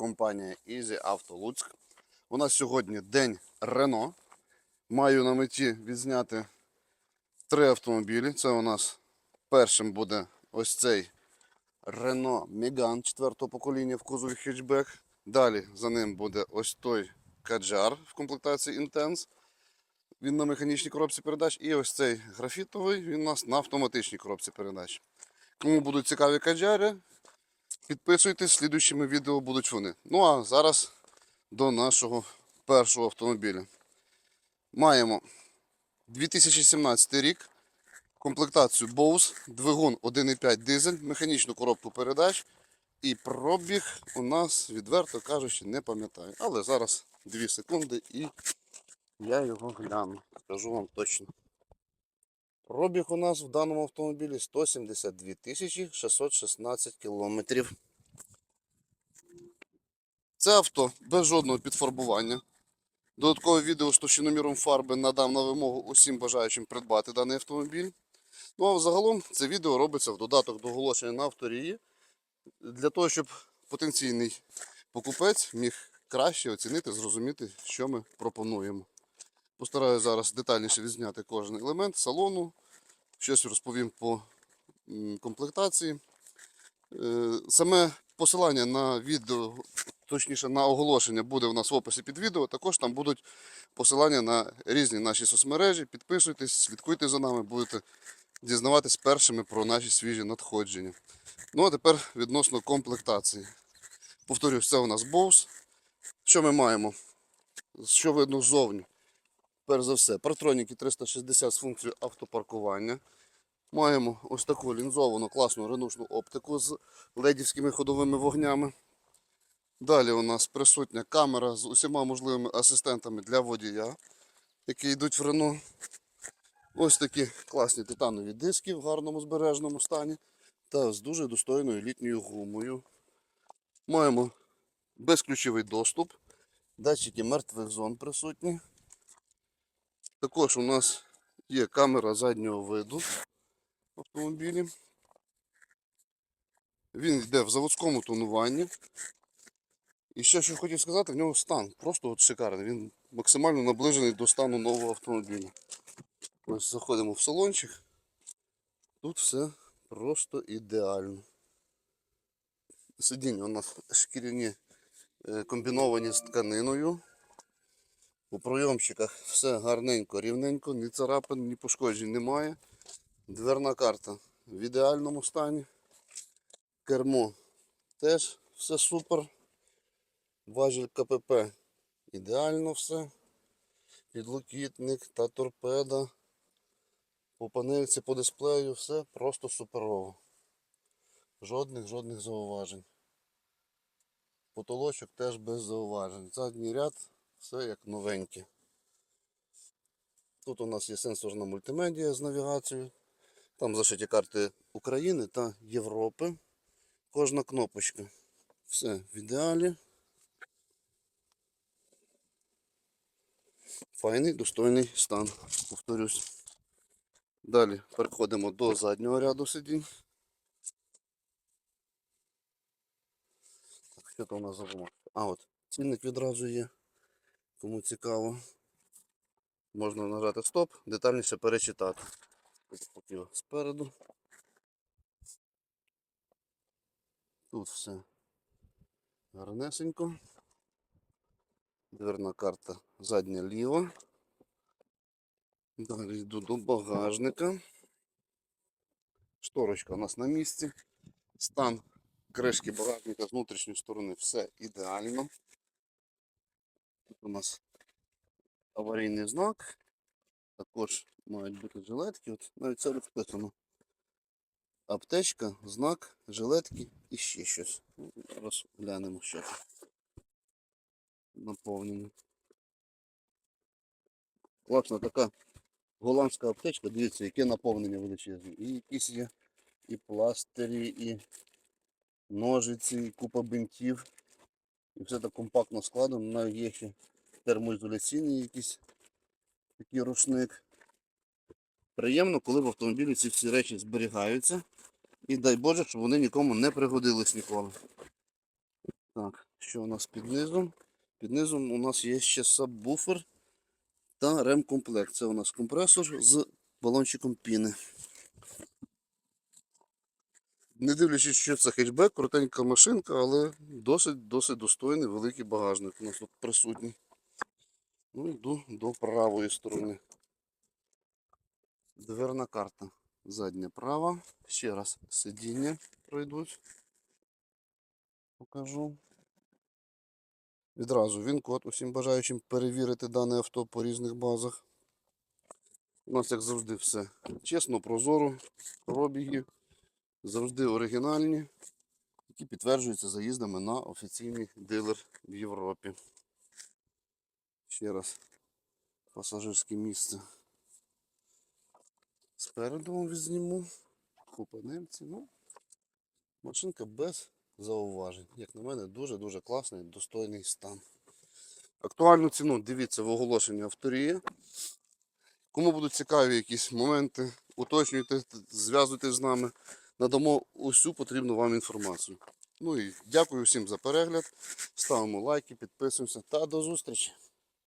Компанія Easy Auto Луцьк. У нас сьогодні день Рено. Маю на меті відзняти три автомобілі. Це у нас першим буде ось цей Renault Megane 4 покоління в кузові хетчбек. Далі за ним буде ось той Каджар в комплектації Intense. Він на механічній коробці передач. І ось цей графітовий, він у нас на автоматичній коробці передач. Кому будуть цікаві каджари, Підписуйтесь, слідуючими відео будуть вони. Ну а зараз до нашого першого автомобіля. Маємо 2017 рік, комплектацію Bose, двигун 1,5 дизель, механічну коробку передач. І пробіг у нас, відверто кажучи, не пам'ятаю. Але зараз 2 секунди і я його гляну. Скажу вам точно. Пробіг у нас в даному автомобілі 172 тисячі 616 кілометрів. Це авто без жодного підфарбування. Додаткове відео з товщиноміром фарби надам на вимогу усім бажаючим придбати даний автомобіль. Ну а взагалом це відео робиться в додаток до оголошення на авторії для того, щоб потенційний покупець міг краще оцінити, зрозуміти, що ми пропонуємо. Постараюся зараз детальніше відзняти кожен елемент салону, щось розповім по комплектації. Е, Саме посилання на відео, точніше на оголошення буде у нас в описі під відео. Також там будуть посилання на різні наші соцмережі. Підписуйтесь, слідкуйте за нами, будете дізнаватись першими про наші свіжі надходження. Ну а тепер відносно комплектації. Повторюсь, це у нас Bose. Що ми маємо? Що видно ззовні? Перш за все, партроніки 360 з функцією автопаркування. Маємо ось таку лінзовану класну ренушну оптику з ледівськими ходовими вогнями. Далі у нас присутня камера з усіма можливими асистентами для водія, які йдуть в Рено. Ось такі класні титанові диски в гарному збережному стані та з дуже достойною літньою гумою. Маємо безключовий доступ, датчики мертвих зон присутні. Також у нас є камера заднього виду в автомобілі. Він йде в заводському тонуванні. І ще що хотів сказати, в нього стан просто от шикарний. Він максимально наближений до стану нового автомобіля. Ось заходимо в салончик. Тут все просто ідеально. Сидіння у нас шкіряні е, комбіновані з тканиною. У пройомчиках все гарненько, рівненько, ні царапин, ні пошкоджень немає. Дверна карта в ідеальному стані. Кермо теж все супер. Важіль КПП ідеально все. Підлокітник та торпеда. По панельці, по дисплею все просто суперово. Жодних жодних зауважень. Потолочок теж без зауважень. Задній ряд все як новеньке. Тут у нас є сенсорна мультимедія з навігацією. Там зашиті карти України та Європи. Кожна кнопочка. Все в ідеалі. Файний, достойний стан, повторюсь. Далі переходимо до заднього ряду сидінь. Так, що то у нас за? А от, цінник відразу є. Кому цікаво. Можна нажати стоп, детальніше перечитати. Поки спереду. Тут все гарнесенько. Дверна карта задня ліва. Далі йду до багажника. Шторочка у нас на місці. Стан кришки багажника з внутрішньої сторони все ідеально. Тут у нас аварійний знак. Також мають бути жилетки. От навіть це розписано. Аптечка, знак, жилетки і ще щось. Ну, Зараз глянемо, що це. Наповнено. Класна така голландська аптечка, дивіться, яке наповнення величезне. І якісь є і пластирі, і ножиці, і купа бинтів. І все так компактно складено. Навіть є ще термоізоляційний якийсь такий рушник. Приємно, коли в автомобілі ці всі речі зберігаються. І дай Боже, щоб вони нікому не пригодились ніколи. Так, що у нас під низом? Під низом у нас є ще сабвуфер та ремкомплект. Це у нас компресор з балончиком піни. Не дивлячись, що це хетчбек, коротенька машинка, але досить досить достойний великий багажник у нас тут присутній. Ну, йду до правої сторони. Дверна карта. Задня права. Ще раз сидіння пройдуть. Покажу. Відразу він код усім бажаючим перевірити дане авто по різних базах. У нас, як завжди, все чесно, прозоро, пробіги, завжди оригінальні, які підтверджуються заїздами на офіційний дилер в Європі. Ще раз пасажирське місце. Спереду вам відзніму. Купа. Ну, машинка без зауважень. Як на мене, дуже-дуже класний, достойний стан. Актуальну ціну дивіться в оголошенні авторії. Кому будуть цікаві якісь моменти, уточнюйте, зв'язуйтесь з нами. Надамо усю потрібну вам інформацію. Ну і дякую всім за перегляд. Ставимо лайки, підписуємося та до зустрічі!